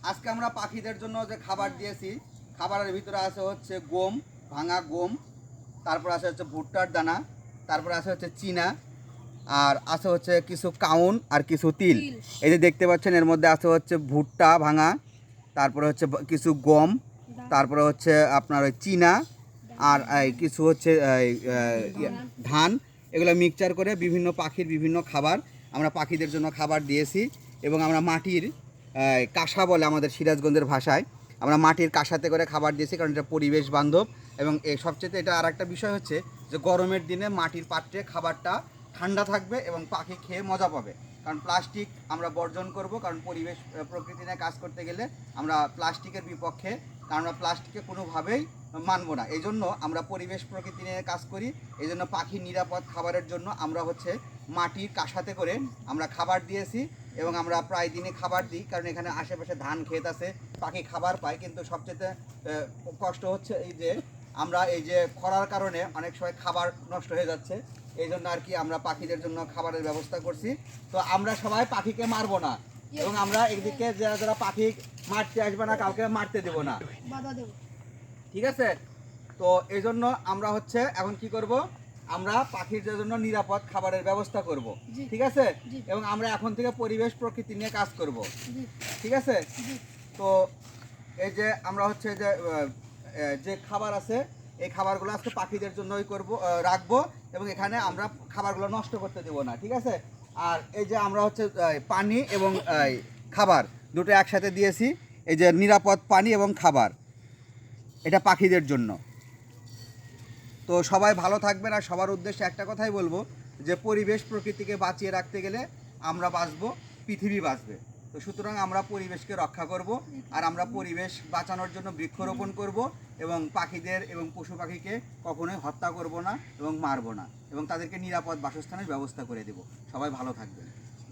আজকে আমরা পাখিদের জন্য যে খাবার দিয়েছি খাবারের ভিতরে আছে হচ্ছে গম ভাঙা গম তারপর আছে হচ্ছে ভুট্টার দানা তারপর আছে হচ্ছে চীনা আর আছে হচ্ছে কিছু কাউন আর কিছু তিল। এই যে দেখতে পাচ্ছেন এর মধ্যে আছে হচ্ছে ভুট্টা ভাঙা তারপরে হচ্ছে কিছু গম তারপরে হচ্ছে আপনার ওই চীনা আর এই কিছু হচ্ছে ইয়ে, ধান। এগুলো মিক্সচার করে বিভিন্ন পাখির বিভিন্ন খাবার আমরা পাখিদের জন্য খাবার দিয়েছি এবং আমরা মাটির কাঁসা বলে আমাদের সিরাজগঞ্জের ভাষায়। আমরা মাটির কাঁসাতে করে খাবার দিয়েছি, কারণ এটা পরিবেশ বান্ধব। এবং এই সবচেয়ে এটা আর একটা বিষয় হচ্ছে যে গরমের দিনে মাটির পাত্রে খাবারটা ঠান্ডা থাকবে এবং পাখি খেয়ে মজা পাবে। কারণ প্লাস্টিক আমরা বর্জন করব, কারণ পরিবেশ প্রকৃতি নিয়ে কাজ করতে গেলে আমরা প্লাস্টিকের বিপক্ষে, কারণ আমরা প্লাস্টিকে কোনোভাবেই মানবো না। এই জন্য আমরা পরিবেশ, প্রকৃতি নিয়ে কাজ করি। এই জন্য পাখির নিরাপদ খাবারের জন্য আমরা হচ্ছে মাটির কাঁসাতে করে আমরা খাবার দিয়েছি। এবং আমরা প্রায় দিনে খাবার দিই কারণ এখানে আশেপাশে ধান ক্ষেত আছে পাখি খাবার পায় কিন্তু সবচেয়ে কষ্ট হচ্ছে এই যে আমরা এই যে খরার কারণে অনেক সময় খাবার নষ্ট হয়ে যাচ্ছে এই জন্য আর কি আমরা পাখিদের জন্য খাবারের ব্যবস্থা করছি। তো আমরা সবাই পাখিকে মারবো না এবং আমরা একদিকে যারা যারা পাখি মারতে আসবে না কাউকে মারতে দেবো না। ঠিক আছে? তো এই জন্য আমরা হচ্ছে এখন কি করব আমরা পাখির জন্য নিরাপদ খাবারের ব্যবস্থা করব ঠিক আছে? এবং আমরা এখন থেকে পরিবেশ প্রকৃতি নিয়ে কাজ করব ঠিক আছে? তো এই যে আমরা হচ্ছে যে যে খাবার আছে এই খাবারগুলো আজকে পাখিদের জন্যই করব রাখব এবং এখানে আমরা খাবারগুলো নষ্ট করতে দেবো না ঠিক আছে? আর এই যে আমরা হচ্ছে পানি এবং খাবার দুটো একসাথে দিয়েছি এই যে নিরাপদ পানি এবং খাবার এটা পাখিদের জন্য। তো সবাই ভালো থাকবেন আর সবার উদ্দেশ্যে একটা কথাই বলব যে পরিবেশ প্রকৃতিকে বাঁচিয়ে রাখতে গেলে আমরা বাঁচবো, পৃথিবী বাঁচবে। তো সুতরাং আমরা পরিবেশকে রক্ষা করব আর আমরা পরিবেশ বাঁচানোর জন্য বৃক্ষরোপণ করব এবং পাখিদের এবং পশু পাখিকে কখনোই হত্যা করব না এবং মারবো না এবং তাদেরকে নিরাপদ বাসস্থানের ব্যবস্থা করে দেব। সবাই ভালো থাকবেন।